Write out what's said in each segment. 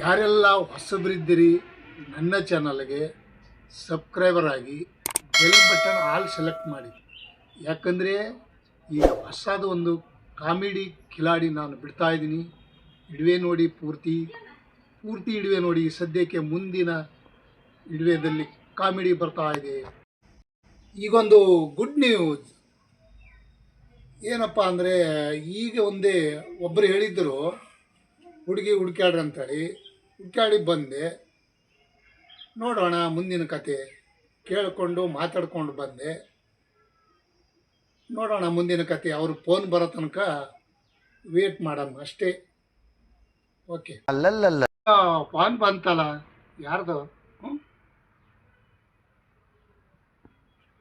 ಯಾರೆಲ್ಲ ಹೊಸಬರಿದ್ದೀರಿ, ನನ್ನ ಚಾನಲ್ಗೆ ಸಬ್ಸ್ಕ್ರೈಬರ್ ಆಗಿ ಬೆಲ್ ಬಟನ್ ಆಲ್ ಸೆಲೆಕ್ಟ್ ಮಾಡಿ. ಯಾಕಂದರೆ ಈಗ ಹೊಸದು ಒಂದು ಕಾಮಿಡಿ ಕಿಲಾಡಿ ನಾನು ಬಿಡ್ತಾ ಇದ್ದೀನಿ. ಇಡುವೆ ನೋಡಿ ಪೂರ್ತಿ ಪೂರ್ತಿ ಇಡುವೆ ನೋಡಿ. ಸದ್ಯಕ್ಕೆ ಮುಂದಿನ ಇಡುವೆದಲ್ಲಿ ಕಾಮಿಡಿ ಬರ್ತಾ ಇದೆ. ಈಗೊಂದು ಗುಡ್ ನ್ಯೂಸ್. ಏನಪ್ಪ ಅಂದರೆ, ಈಗ ಒಂದೇ ಒಬ್ಬರು ಹೇಳಿದ್ದರು ಹುಡುಗಿ ಹುಡ್ಕ್ಯಾಡ್ರಿ ಅಂತೇಳಿ ಹುಡ್ಕ್ಯಾಡಿ ಬಂದೆ. ನೋಡೋಣ ಮುಂದಿನ ಕತೆ. ಕೇಳಿಕೊಂಡು ಮಾತಾಡ್ಕೊಂಡು ಬಂದೆ. ನೋಡೋಣ ಮುಂದಿನ ಕತೆ. ಅವ್ರ ಫೋನ್ ಬರೋ ತನಕ ವೇಟ್ ಮಾಡಮ್ಮ ಅಷ್ಟೇ. ಓಕೆ ಅಲ್ಲಲ್ಲ ಫೋನ್ ಬಂತಲ್ಲ. ಯಾರ್ದು?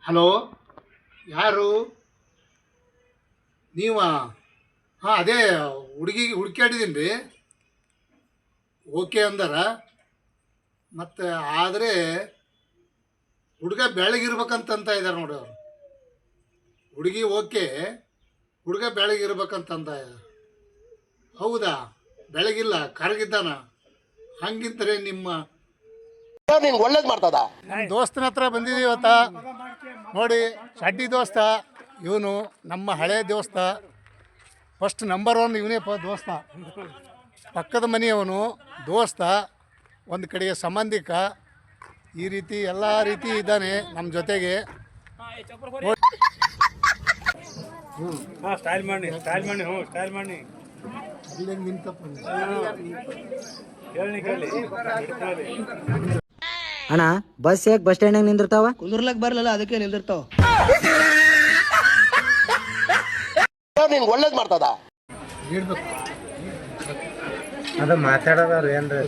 ಹಲೋ ಯಾರು? ನೀವ? ಹಾಂ ಅದೇ ಹುಡುಗಿ ಹುಡುಕ್ಯಾಡಿದ್ದೀನಿ ರೀ ಓಕೆ ಅಂದಾರ. ಮತ್ತು ಆದರೆ ಹುಡುಗ ಬೆಳಗಿರ್ಬೇಕಂತಂತ ಇದ್ದಾರೆ ನೋಡಿ ಅವರು. ಹುಡುಗಿ ಓಕೆ ಹುಡುಗ ಬೆಳಗಿರ್ಬೇಕಂತಂತ ಇದ್ದಾರೆ ಹೌದಾ? ಬೆಳಗಿಲ್ಲ ಕರಗಿದ್ದಾನ. ಹಂಗಿದ್ರೆ ನಿಮ್ಮ ಒಳ್ಳೇದು ಮಾಡ್ತದ? ನಮ್ಮ ದೋಸ್ತನ ಹತ್ರ ಬಂದಿದ್ದೀವಿ ಇವತ್ತ. ನೋಡಿ ಚಡ್ಡಿ ದೋಸ್ತ ಇವನು ನಮ್ಮ ಹಳೆ ದೋಸ್ತ. ಫಸ್ಟ್ ನಂಬರ್ ಒನ್ ಇವನೇ ಪ ದೋಸ್ತ. ಪಕ್ಕದ ಮನೆಯವನು ದೋಸ್ತ ಒಂದು ಕಡೆಗೆ ಸಂಬಂಧಿಕ ಈ ರೀತಿ ಎಲ್ಲ ರೀತಿ ಇದ್ದಾನೆ ನಮ್ಮ ಜೊತೆಗೆ. ಹಾಂ ಸ್ಟೈಲ್ ಮಾಡಿ ಸ್ಟೈಲ್ ಮಾಡಿ ಹ್ಞೂ ಸ್ಟೈಲ್ ಮಾಡಿ. ಅಣ್ಣ ಬಸ್ ಯಾಕೆ ಬಸ್ ಸ್ಟ್ಯಾಂಡ್ ನಿಂದಿರ್ತಾವ? ಕುಂದ್ರಲಕ್ ಬರ್ಲಲ್ಲ ಅದಕ್ಕೆ ನಿಂದಿರ್ತಾವ. ಒಳ್ಳೇದ್ ಒಳ್ಳೇದು ಮಾಡ್ತದ. ಅದು ಮಾತಾಡೋದವ್ರು ಏನ್ರಿ